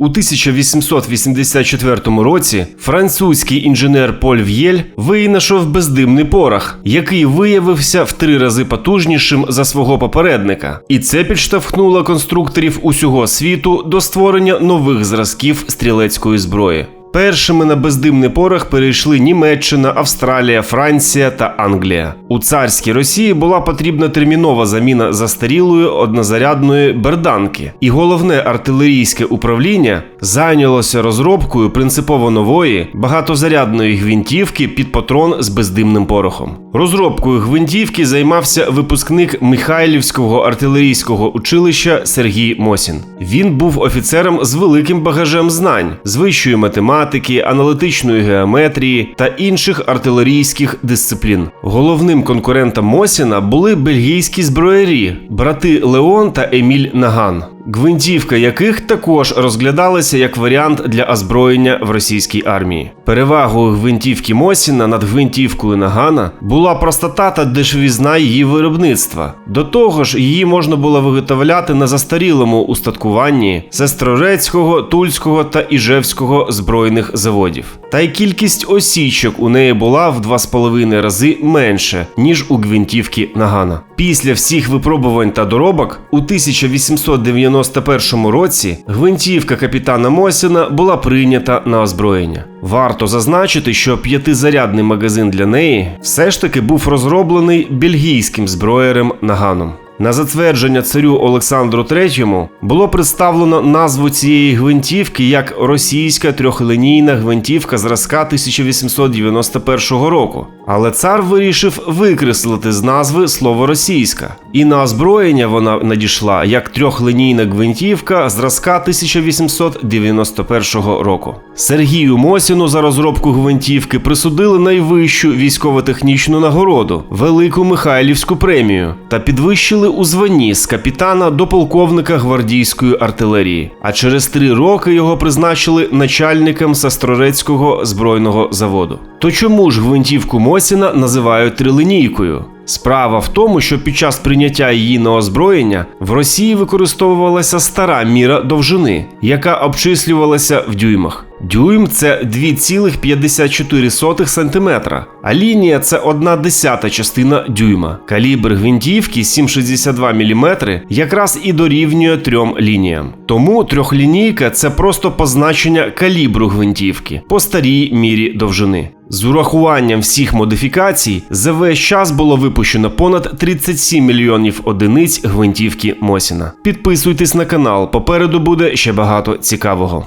У 1884 році французький інженер Поль В'єль винайшов бездимний порох, який виявився в три рази потужнішим за свого попередника, і це підштовхнуло конструкторів усього світу до створення нових зразків стрілецької зброї. Першими на бездимний порох перейшли Німеччина, Австралія, Франція та Англія. У царській Росії була потрібна термінова заміна застарілої однозарядної берданки, і головне артилерійське управління зайнялося розробкою принципово нової багатозарядної гвинтівки під патрон з бездимним порохом. Розробкою гвинтівки займався випускник Михайлівського артилерійського училища Сергій Мосін. Він був офіцером з великим багажем знань з вищої математики, аналітичної геометрії та інших артилерійських дисциплін. Головним конкурентом Мосіна були бельгійські зброярі, брати Леон та Еміль Наган. Гвинтівка яких також розглядалася як варіант для озброєння в російській армії. Перевагою гвинтівки Мосіна над гвинтівкою Нагана була простота та дешевізна її виробництва. До того ж, її можна було виготовляти на застарілому устаткуванні Сестрорецького, Тульського та Іжевського збройних заводів. Та й кількість осічок у неї була в 2,5 рази менше, ніж у гвинтівки Нагана. Після всіх випробувань та доробок у 1891 році гвинтівка капітана Мосіна була прийнята на озброєння. Варто зазначити, що п'ятизарядний магазин для неї все ж таки був розроблений бельгійським зброєрем Наганом. На затвердження царю Олександру III було представлено назву цієї гвинтівки як російська трьохлинійна гвинтівка зразка 1891 року. Але цар вирішив викреслити з назви слово російська, і на озброєння вона надійшла як трьохлинійна гвинтівка зразка 1891 року. Сергію Мосіну за розробку гвинтівки присудили найвищу військово-технічну нагороду велику Михайлівську премію та підвищили у званні з капітана до полковника гвардійської артилерії. А через три роки його призначили начальником Сестрорецького збройного заводу. То чому ж гвинтівку Мосіна називають трилинійкою? Справа в тому, що під час прийняття її на озброєння в Росії використовувалася стара міра довжини, яка обчислювалася в дюймах. Дюйм це 2,54 см, а лінія це одна десята частина дюйма. Калібр гвинтівки 7,62 мм якраз і дорівнює трьом лініям. Тому трьохлінійка це просто позначення калібру гвинтівки по старій мірі довжини. З урахуванням всіх модифікацій за весь час було випущено понад 37 мільйонів одиниць гвинтівки Мосіна. Підписуйтесь на канал, попереду буде ще багато цікавого.